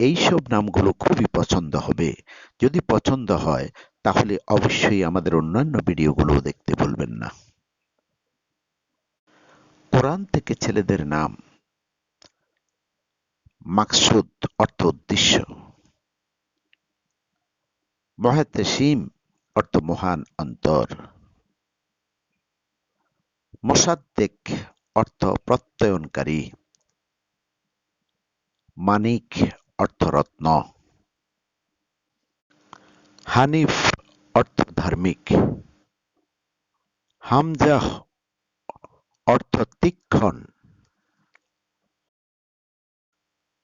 এইসব নামগুলো খুবই পছন্দ হবে। যদি পছন্দ হয়, তাহলে অবশ্যই আমাদের অন্যান্য ভিডিওগুলো দেখতে ভুলবেন না। কোরআন থেকে ছেলেদের নাম। মাকসুদ অর্থ উদ্দেশ্য। মহাতেসিম অর্থ মহান অন্তর। মোসাদ্দেক অর্থ প্রত্যয়নকারী। মানিক অর্থরত্ন। হানিফ অর্থ ধার্মিক হামজাহ অর্থ তীক্ষণ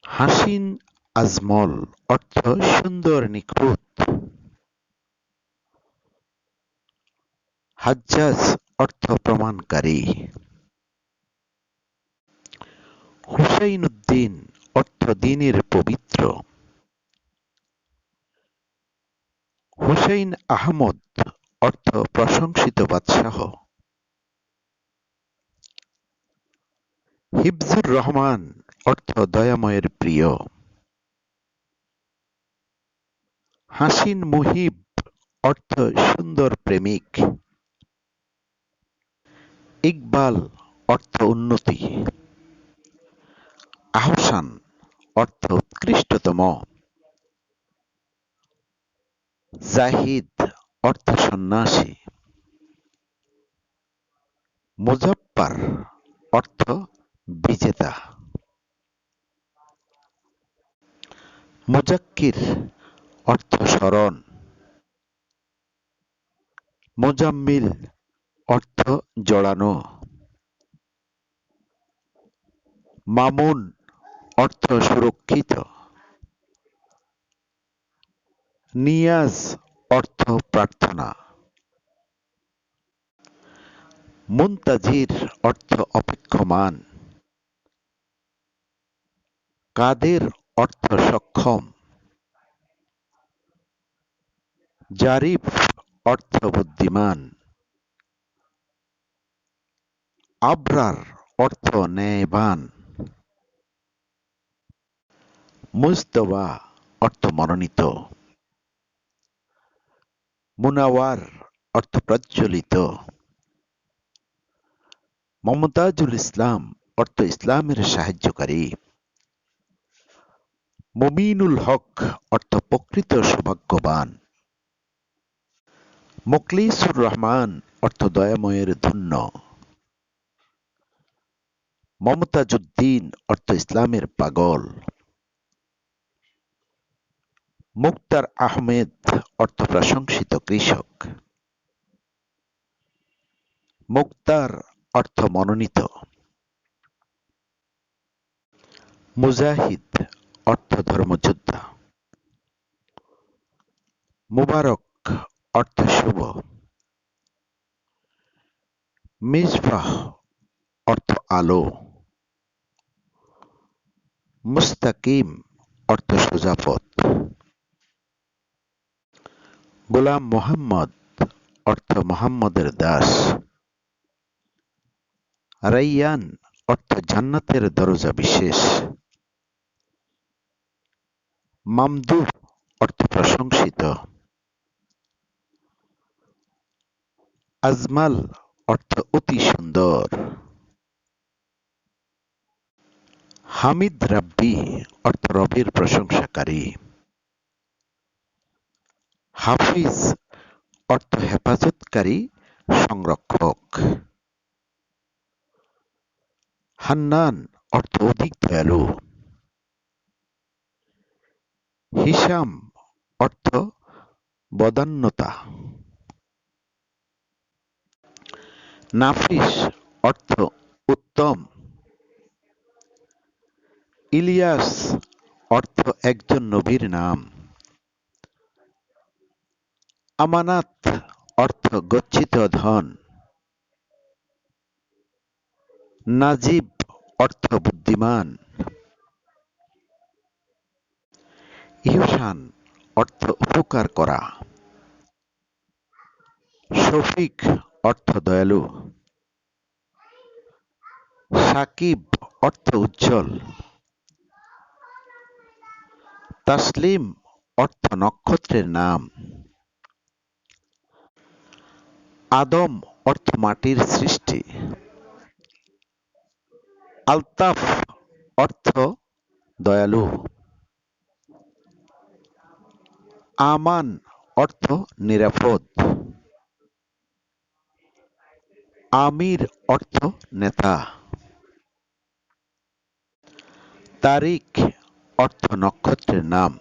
হাসিন আজমল অর্থ সুন্দর নিখুঁত। হাজ্জাজ অর্থ প্রমাণকারী। হুসাইন উদ্দিন অর্থ দিনের পবিত্র। হুসাইন আহমদ অর্থ প্রশংসিত বাদশাহ। হিফজুর রহমান অর্থ দয়াময়ের প্রিয়। হাসিন মুহিব অর্থ সুন্দর প্রেমিক। ইকবাল অর্থ উন্নতি। আহসান অর্থ উৎকৃষ্টতম। জাহিদ, অর্থ সন্ন্যাসী। মুজফ্ফর, অর্থ বিজেতা। মুজাক্কির, অর্থ স্মরণ। মোজাম্মিল, অর্থ জড়ানো। মামুন অর্থ সুরক্ষিত নিয়াজ অর্থ প্রার্থনা মুনতাজির অর্থ অপেক্ষমান কাদের অর্থ সক্ষম জারিফ অর্থ বুদ্ধিমান আবরার অর্থ ন্যায়বান মুজতবা অর্থ মনোনীত। মুনাওয়ার অর্থ প্রজ্বলিত। মমতাজুল ইসলাম অর্থ ইসলামের সাহায্যকারী। মুমিনুল হক অর্থ প্রকৃত সৌভাগ্যবান। মুকলিসুর রহমান অর্থ দয়াময়ের ধন্য। মমতাজুদ্দিন অর্থ ইসলামের পাগল। মুক্তার আহমেদ অর্থ প্রশংসিত কৃষক। মুক্তার অর্থ মনোনীত। মুজাহিদ অর্থ ধর্মযোদ্ধা। মুবারক অর্থ শুভ। মিজফাহ অর্থ আলো। মুস্তাকিম অর্থ সোজাপথ গোলাম মোহাম্মদ, অর্থ মোহাম্মদের দাস। রাইয়ান অর্থ জান্নাতের দরজা বিশেষ। মামদু অর্থ প্রশংসিত। আজমাল, অর্থ অতি সুন্দর। হামিদ রাব্বি, অর্থ রবের প্রশংসাকারী। হাফিজ, অর্থ হেফাজতকারী সংরক্ষক। হান্নান, অর্থ অধিক দয়ালু। হিসাম অর্থ বদান্যতা। নাফিস, অর্থ উত্তম। ইলিয়াস, অর্থ একজন নবীর নাম। আমানাত অর্থ গচ্ছিত ধন। নাজিব অর্থ বুদ্ধিমান। ইহসান অর্থ উপকার করা। শফিক অর্থ দয়ালু। সাকিব অর্থ উজ্জ্বল। তাসলিম অর্থ নক্ষত্রের নাম। আদম অর্থ মাটির সৃষ্টি। আলতাফ অর্থ দয়ালু। আমান অর্থ নিরাপদ। আমির অর্থ নেতা। তারিখ অর্থ নক্ষত্রের নাম।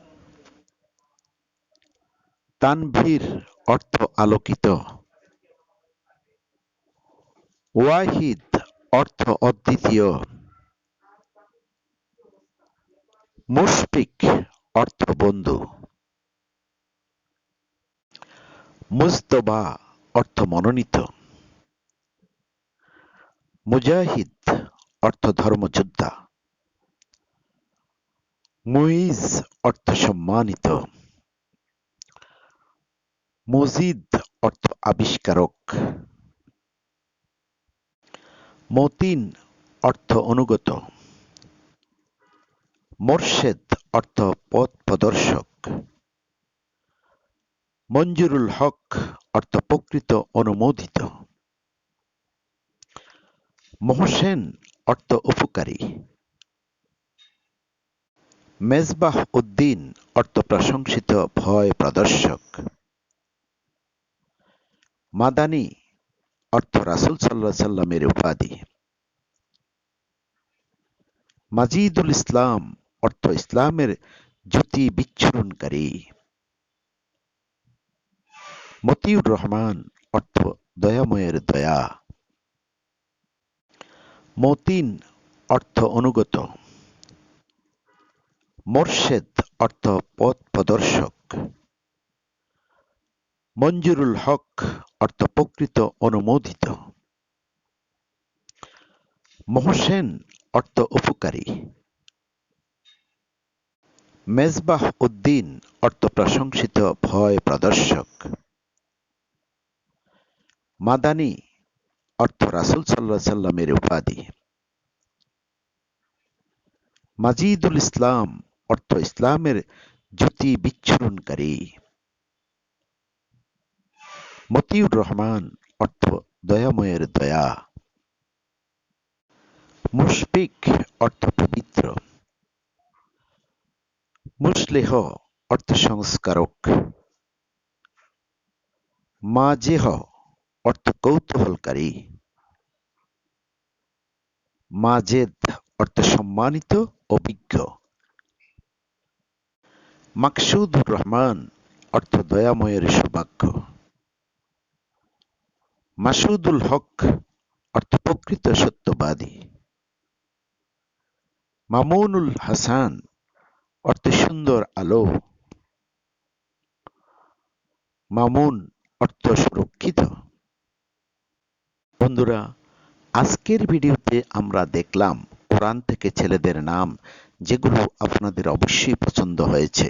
তানভীর অর্থ আলোকিত। ওয়াহিদ, অর্থ অদ্বিতীয়। মুশফিক, অর্থ বন্ধু। মুজতবা, অর্থ মনোনীত। মুজাহিদ, অর্থ ধর্মযোদ্ধা। মুইজ, অর্থ সম্মানিত। মজিদ, অর্থ আবিষ্কারক। মতিন অর্থ অনুগত। মোর্শেদ অর্থ পথ প্রদর্শক। মঞ্জুরুল হক অর্থ প্রকৃত অনুমোদিত। মোহসেন অর্থ উপকারী। মেজবাহ উদ্দিন অর্থ প্রশংসিত ভয় প্রদর্শক। মাদানী অর্থ রাসুল সাল্লাহ সাল্লামের উপাধি। মাজিদুল ইসলাম অর্থ ইসলামের জ্যোতি বিচ্ছুরণকারী। মতিউর রহমান অর্থ দয়াময়ের দয়া। মতিন অর্থ অনুগত। মোর্শেদ অর্থ পথ প্রদর্শক। মঞ্জুরুল হক অর্থ প্রকৃত অনুমোদিত। মোহসেন অর্থ উপকারী। মেজবাহ উদ্দিন অর্থ প্রশংসিত ভয় প্রদর্শক। মাদানী অর্থ রাসুল সাল্লাহ সাল্লামের উপাধি। মাজিদুল ইসলাম অর্থ ইসলামের জ্যোতি বিচ্ছুরণকারী। মতিউর রহমান, অর্থ দয়াময়ের দয়া। মুশফিক, অর্থ পবিত্র। মুসলেহ অর্থ সংস্কারক। মাজেহ, অর্থ কৌতূহলকারী। মাজেদ, অর্থ সম্মানিত অভিজ্ঞ মাকসুদুর রহমান, অর্থ দয়াময়ের সৌভাগ্য। মাসুদুল হক অর্থ প্রকৃত সত্যবাদী। মামুনুল হাসান অর্থ সুন্দর আলো। মামুন অর্থ সুরক্ষিত। বন্ধুরা, আজকের ভিডিওতে আমরা দেখলাম কোরআন থেকে ছেলেদের নাম, যেগুলো আপনাদের অবশ্যই পছন্দ হয়েছে।